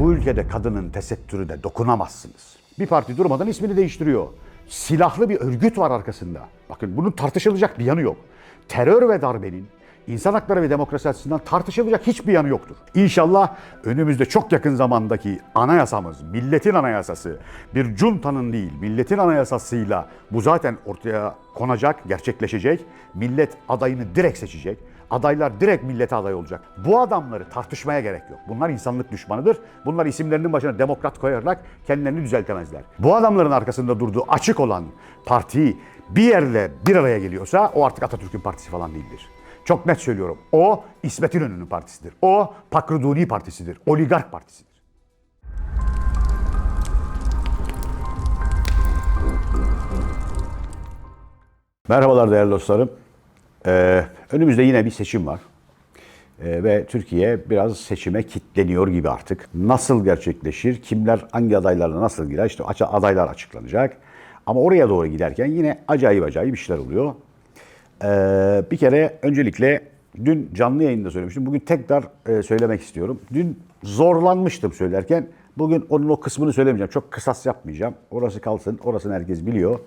Bu ülkede kadının tesettürüne dokunamazsınız. Bir parti durmadan ismini değiştiriyor. Silahlı bir örgüt var arkasında. Bakın bunun tartışılacak bir yanı yok. Terör ve darbenin insan hakları ve demokrasi açısından tartışılacak hiçbir yanı yoktur. İnşallah önümüzde çok yakın zamandaki anayasamız, milletin anayasası, bir cuntanın değil, milletin anayasasıyla bu zaten ortaya konacak, gerçekleşecek. Millet adayını direkt seçecek. Adaylar direkt millete aday olacak. Bu adamları tartışmaya gerek yok. Bunlar insanlık düşmanıdır. Bunlar isimlerinin başına demokrat koyarak kendilerini düzeltemezler. Bu adamların arkasında durduğu açık olan parti bir yerle bir araya geliyorsa o artık Atatürk'ün partisi falan değildir. Çok net söylüyorum. O İsmet İnönü'nün partisidir. O Pakruduni partisidir. Oligark partisidir. Merhabalar değerli dostlarım. Ee, önümüzde yine bir seçim var. Ee, ve Türkiye biraz seçime kitleniyor gibi artık. Nasıl gerçekleşir, kimler hangi adaylarla nasıl girer, işte adaylar açıklanacak. Ama oraya doğru giderken yine acayip acayip işler oluyor. Ee, bir kere öncelikle dün canlı yayında söylemiştim. Bugün tekrar e, söylemek istiyorum. Dün zorlanmıştım söylerken. Bugün onun o kısmını söylemeyeceğim. Çok kısas yapmayacağım. Orası kalsın. Orasını herkes biliyor.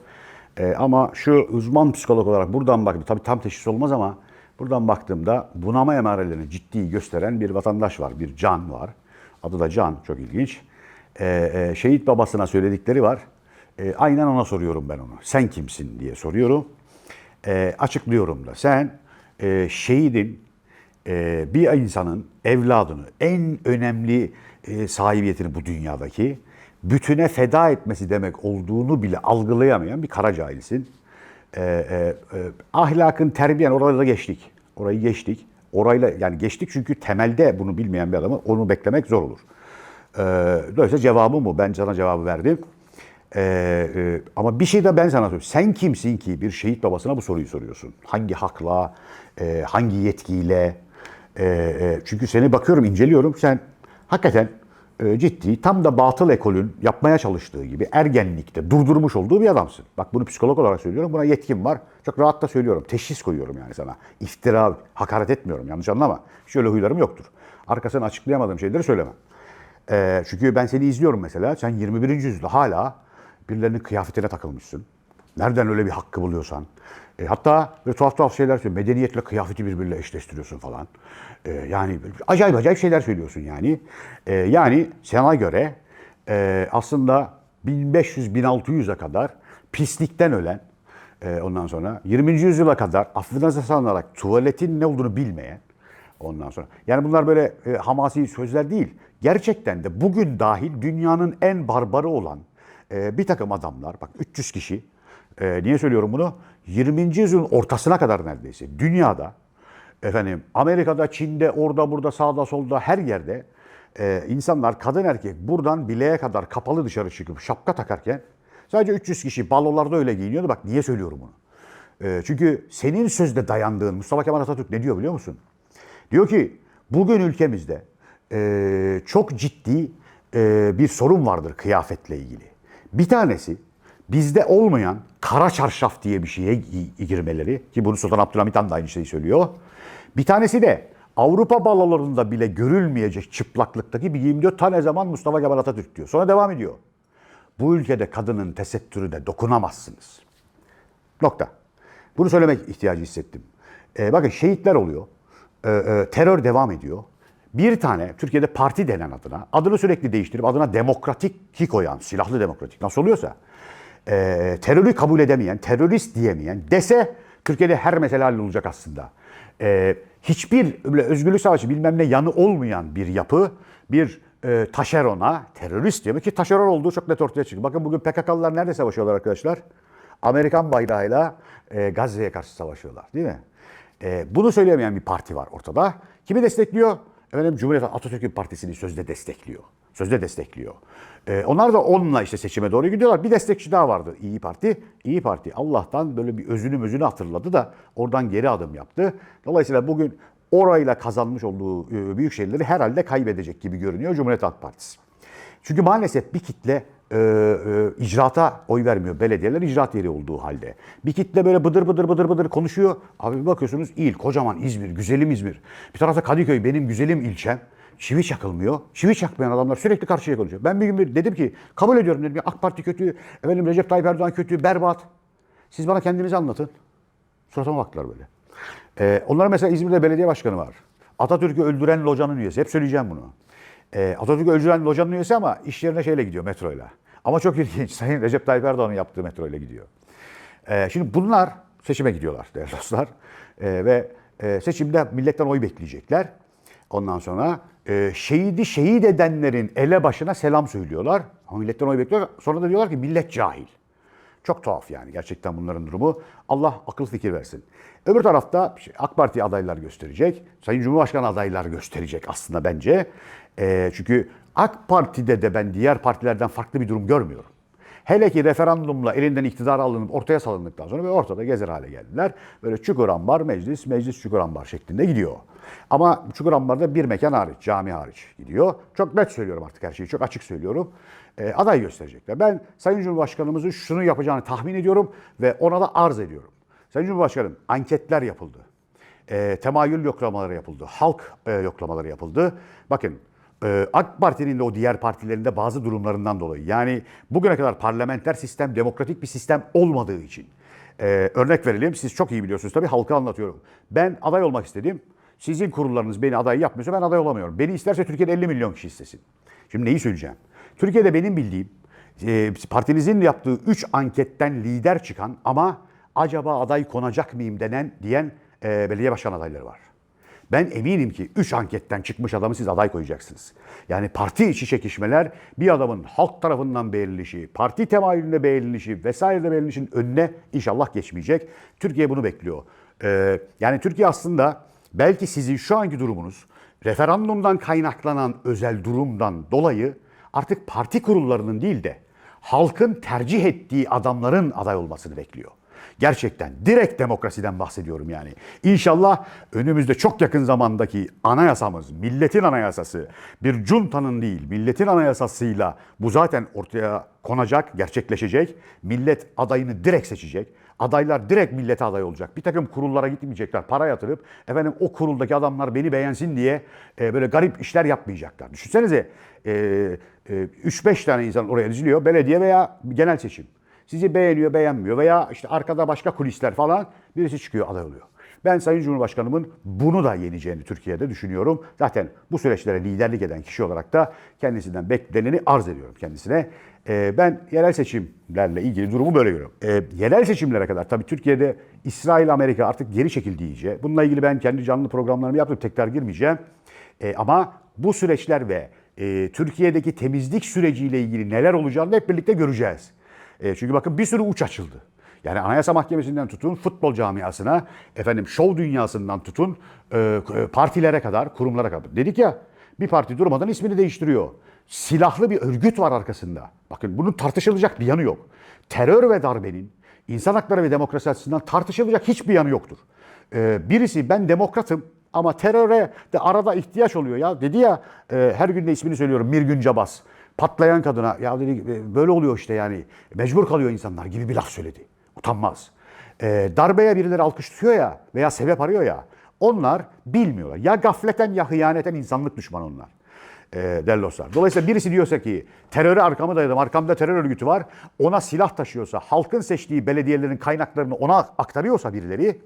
Ee, ama şu uzman psikolog olarak buradan baktım. Tabii tam teşhis olmaz ama buradan baktığımda bunama emarelerini ciddi gösteren bir vatandaş var. Bir Can var. Adı da Can. Çok ilginç. Ee, e, şehit babasına söyledikleri var. Ee, aynen ona soruyorum ben onu. Sen kimsin diye soruyorum. Ee, açıklıyorum da. Sen e, şehidin e, bir insanın evladını en önemli e, sahibiyetini bu dünyadaki bütüne feda etmesi demek olduğunu bile algılayamayan bir kara. E, e, e, ahlakın, terbiyen oraları geçtik. Orayı geçtik. Orayla yani geçtik çünkü temelde bunu bilmeyen bir adamı onu beklemek zor olur. E, dolayısıyla cevabım bu. Ben sana cevabı verdim. E, e, ama bir şey de ben sana söyleyeyim. Sen kimsin ki bir şehit babasına bu soruyu soruyorsun? Hangi hakla, e, hangi yetkiyle? E, e, çünkü seni bakıyorum, inceliyorum. Sen hakikaten ciddi, tam da batıl ekolün yapmaya çalıştığı gibi ergenlikte durdurmuş olduğu bir adamsın. Bak bunu psikolog olarak söylüyorum. Buna yetkim var. Çok rahat da söylüyorum. Teşhis koyuyorum yani sana. İftira, hakaret etmiyorum. Yanlış anlama. Şöyle huylarım yoktur. Arkasını açıklayamadığım şeyleri söylemem. E, çünkü ben seni izliyorum mesela. Sen 21. yüzyılda hala birilerinin kıyafetine takılmışsın. Nereden öyle bir hakkı buluyorsan. E, hatta böyle tuhaf tuhaf şeyler söylüyorsun. Medeniyetle kıyafeti birbiriyle eşleştiriyorsun falan. E, yani acayip acayip şeyler söylüyorsun yani. E, yani sana göre e, aslında 1500-1600'e kadar pislikten ölen, e, ondan sonra 20. yüzyıla kadar affına sığınarak tuvaletin ne olduğunu bilmeyen, ondan sonra. Yani bunlar böyle e, hamasi sözler değil. Gerçekten de bugün dahil dünyanın en barbarı olan e, bir takım adamlar, bak 300 kişi, e, niye söylüyorum bunu? 20. yüzyılın ortasına kadar neredeyse dünyada, efendim Amerika'da, Çin'de, orada, burada, sağda, solda her yerde e, insanlar, kadın erkek buradan bileğe kadar kapalı dışarı çıkıp şapka takarken sadece 300 kişi balolarda öyle giyiniyordu. Bak niye söylüyorum bunu? E, çünkü senin sözde dayandığın Mustafa Kemal Atatürk ne diyor biliyor musun? Diyor ki bugün ülkemizde e, çok ciddi e, bir sorun vardır kıyafetle ilgili. Bir tanesi bizde olmayan kara çarşaf diye bir şeye gi- girmeleri ki bunu Sultan Abdülhamit Han da aynı şeyi söylüyor. Bir tanesi de Avrupa balolarında bile görülmeyecek çıplaklıktaki bir 24 tane zaman Mustafa Kemal Atatürk diyor. Sonra devam ediyor. Bu ülkede kadının tesettürüne dokunamazsınız. Nokta. Bunu söylemek ihtiyacı hissettim. Ee, bakın şehitler oluyor. Ee, e, terör devam ediyor. Bir tane Türkiye'de parti denen adına, adını sürekli değiştirip adına demokratik ki koyan, silahlı demokratik nasıl oluyorsa, e, terörü kabul edemeyen, terörist diyemeyen dese Türkiye'de her mesele hallolacak aslında. E, hiçbir özgürlük savaşı bilmem ne yanı olmayan bir yapı, bir e, taşerona, terörist diyor ki taşeron olduğu çok net ortaya çıkıyor. Bakın bugün PKK'lılar nerede savaşıyorlar arkadaşlar? Amerikan bayrağıyla e, Gazze'ye karşı savaşıyorlar değil mi? E, bunu söyleyemeyen bir parti var ortada. Kimi destekliyor? Efendim Cumhuriyet Atatürk'ün partisini sözde destekliyor. Sözde destekliyor. E, onlar da onunla işte seçime doğru gidiyorlar. Bir destekçi daha vardı İyi Parti. İyi Parti Allah'tan böyle bir özünü mözünü hatırladı da oradan geri adım yaptı. Dolayısıyla bugün orayla kazanmış olduğu e, büyük şeyleri herhalde kaybedecek gibi görünüyor Cumhuriyet Halk Partisi. Çünkü maalesef bir kitle e, e, icraata oy vermiyor. Belediyeler icraat yeri olduğu halde. Bir kitle böyle bıdır bıdır bıdır bıdır konuşuyor. Abi bakıyorsunuz il, kocaman İzmir, güzelim İzmir. Bir tarafta Kadıköy benim güzelim ilçem. Çivi çakılmıyor. Çivi çakmayan adamlar sürekli karşıya konuşuyor. Ben bir gün bir dedim ki kabul ediyorum dedim. ya, AK Parti kötü, efendim Recep Tayyip Erdoğan kötü, berbat. Siz bana kendinizi anlatın. Suratıma baktılar böyle. Ee, onların mesela İzmir'de belediye başkanı var. Atatürk'ü öldüren locanın üyesi. Hep söyleyeceğim bunu. Ee, Atatürk'ü öldüren locanın üyesi ama iş yerine şeyle gidiyor metroyla. Ama çok ilginç. Sayın Recep Tayyip Erdoğan'ın yaptığı metroyla gidiyor. Ee, şimdi bunlar seçime gidiyorlar değerli dostlar. Ee, ve e, seçimde milletten oy bekleyecekler. Ondan sonra e, şehidi şehit edenlerin ele başına selam söylüyorlar. Ama milletten oy bekliyor. Sonra da diyorlar ki millet cahil. Çok tuhaf yani gerçekten bunların durumu. Allah akıl fikir versin. Öbür tarafta şey, AK Parti adaylar gösterecek. Sayın Cumhurbaşkanı adaylar gösterecek aslında bence. Ee, çünkü AK Parti'de de ben diğer partilerden farklı bir durum görmüyorum. Hele ki referandumla elinden iktidar alınıp ortaya salındıktan sonra ve ortada gezer hale geldiler. Böyle çukurambar meclis, meclis çukurambar şeklinde gidiyor. Ama çukurambarda bir mekan hariç, cami hariç gidiyor. Çok net söylüyorum artık her şeyi, çok açık söylüyorum. Ee, aday gösterecekler. Ben Sayın Cumhurbaşkanımızın şunu yapacağını tahmin ediyorum ve ona da arz ediyorum. Sayın Cumhurbaşkanım anketler yapıldı. E, temayül yoklamaları yapıldı. Halk e, yoklamaları yapıldı. Bakın e, AK Parti'nin de o diğer partilerinde bazı durumlarından dolayı. Yani bugüne kadar parlamenter sistem demokratik bir sistem olmadığı için. E, örnek verelim. Siz çok iyi biliyorsunuz tabii halka anlatıyorum. Ben aday olmak istedim. Sizin kurullarınız beni aday yapmıyorsa ben aday olamıyorum. Beni isterse Türkiye'de 50 milyon kişi istesin. Şimdi neyi söyleyeceğim? Türkiye'de benim bildiğim e, partinizin yaptığı 3 anketten lider çıkan ama acaba aday konacak mıyım denen diyen e, belediye başkan adayları var. Ben eminim ki 3 anketten çıkmış adamı siz aday koyacaksınız. Yani parti içi çekişmeler bir adamın halk tarafından beğenilişi, parti temayülünde beğenilişi vesairede beğenilişin önüne inşallah geçmeyecek. Türkiye bunu bekliyor. Ee, yani Türkiye aslında belki sizin şu anki durumunuz referandumdan kaynaklanan özel durumdan dolayı artık parti kurullarının değil de halkın tercih ettiği adamların aday olmasını bekliyor. Gerçekten direkt demokrasiden bahsediyorum yani. İnşallah önümüzde çok yakın zamandaki anayasamız, milletin anayasası, bir juntanın değil, milletin anayasasıyla bu zaten ortaya konacak, gerçekleşecek. Millet adayını direkt seçecek. Adaylar direkt millete aday olacak. Bir takım kurullara gitmeyecekler. Para yatırıp efendim o kuruldaki adamlar beni beğensin diye e, böyle garip işler yapmayacaklar. Düşünsenize e, e, 3-5 tane insan oraya diziliyor. Belediye veya genel seçim. Sizi beğeniyor, beğenmiyor veya işte arkada başka kulisler falan birisi çıkıyor aday oluyor. Ben Sayın Cumhurbaşkanımın bunu da yeneceğini Türkiye'de düşünüyorum. Zaten bu süreçlere liderlik eden kişi olarak da kendisinden bekleneni arz ediyorum kendisine. Ee, ben yerel seçimlerle ilgili durumu böyle görüyorum. Ee, yerel seçimlere kadar tabii Türkiye'de İsrail, Amerika artık geri çekildi iyice. Bununla ilgili ben kendi canlı programlarımı yaptım. Tekrar girmeyeceğim. Ee, ama bu süreçler ve e, Türkiye'deki temizlik süreciyle ilgili neler olacağını hep birlikte göreceğiz. E, çünkü bakın bir sürü uç açıldı. Yani Anayasa Mahkemesi'nden tutun futbol camiasına, efendim şov dünyasından tutun e, partilere kadar, kurumlara kadar. Dedik ya bir parti durmadan ismini değiştiriyor. Silahlı bir örgüt var arkasında. Bakın bunun tartışılacak bir yanı yok. Terör ve darbenin insan hakları ve demokrasi açısından tartışılacak hiçbir yanı yoktur. E, birisi ben demokratım ama teröre de arada ihtiyaç oluyor ya. Dedi ya e, her gün de ismini söylüyorum Mirgün Cabas patlayan kadına ya dedi böyle oluyor işte yani mecbur kalıyor insanlar gibi bir laf söyledi. Utanmaz. E, darbeye birileri alkışlıyor ya veya sebep arıyor ya onlar bilmiyorlar. Ya gafleten ya hıyaneten insanlık düşmanı onlar. E, değerli dostlar. Dolayısıyla birisi diyorsa ki teröre arkamı dayadım, arkamda terör örgütü var. Ona silah taşıyorsa, halkın seçtiği belediyelerin kaynaklarını ona aktarıyorsa birileri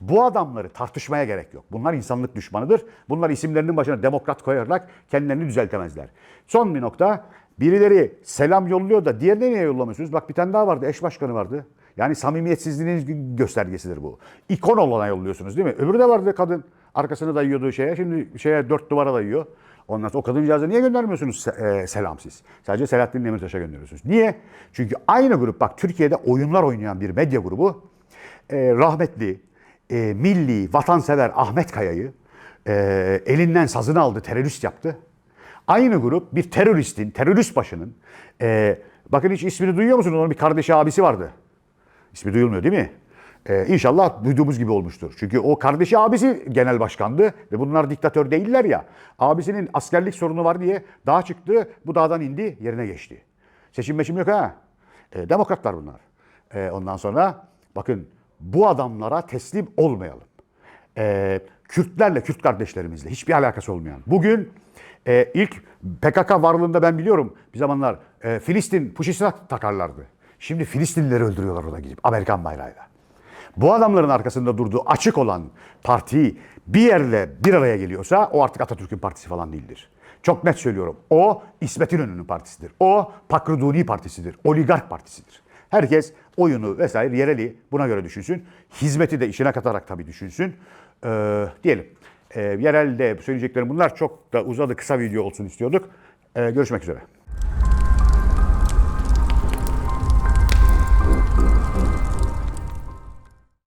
bu adamları tartışmaya gerek yok. Bunlar insanlık düşmanıdır. Bunlar isimlerinin başına demokrat koyarak kendilerini düzeltemezler. Son bir nokta. Birileri selam yolluyor da diğerine niye yollamıyorsunuz? Bak bir tane daha vardı. Eş başkanı vardı. Yani samimiyetsizliğinin göstergesidir bu. İkon olana yolluyorsunuz değil mi? Öbürü de vardı kadın. Arkasını dayıyordu şeye. Şimdi şeye dört duvara dayıyor. Ondan sonra o kadıncağıza niye göndermiyorsunuz e, selam siz? Sadece Selahattin Demirtaş'a gönderiyorsunuz. Niye? Çünkü aynı grup bak Türkiye'de oyunlar oynayan bir medya grubu e, rahmetli e, milli, vatansever Ahmet Kaya'yı e, elinden sazını aldı, terörist yaptı. Aynı grup bir teröristin, terörist başının, e, bakın hiç ismini duyuyor musunuz? Onun bir kardeşi abisi vardı. İsmi duyulmuyor değil mi? Ee, inşallah duyduğumuz gibi olmuştur. Çünkü o kardeşi abisi genel başkandı ve bunlar diktatör değiller ya. Abisinin askerlik sorunu var diye dağa çıktı, bu dağdan indi, yerine geçti. Seçim meçim yok ha. Ee, demokratlar bunlar. Ee, ondan sonra bakın bu adamlara teslim olmayalım. Ee, Kürtlerle, Kürt kardeşlerimizle hiçbir alakası olmayan. Bugün E, ilk PKK varlığında ben biliyorum bir zamanlar e, Filistin puşisine takarlardı. Şimdi Filistinlileri öldürüyorlar orada gidip Amerikan bayrağıyla. Bu adamların arkasında durduğu açık olan parti bir yerle bir araya geliyorsa o artık Atatürk'ün partisi falan değildir. Çok net söylüyorum. O İsmet İnönü'nün partisidir. O Pakruduni partisidir. Oligark partisidir. Herkes oyunu vesaire yereli buna göre düşünsün. Hizmeti de işine katarak tabii düşünsün. Ee, diyelim. Ee, yerelde söyleyeceklerim bunlar çok da uzadı kısa video olsun istiyorduk. Ee, görüşmek üzere.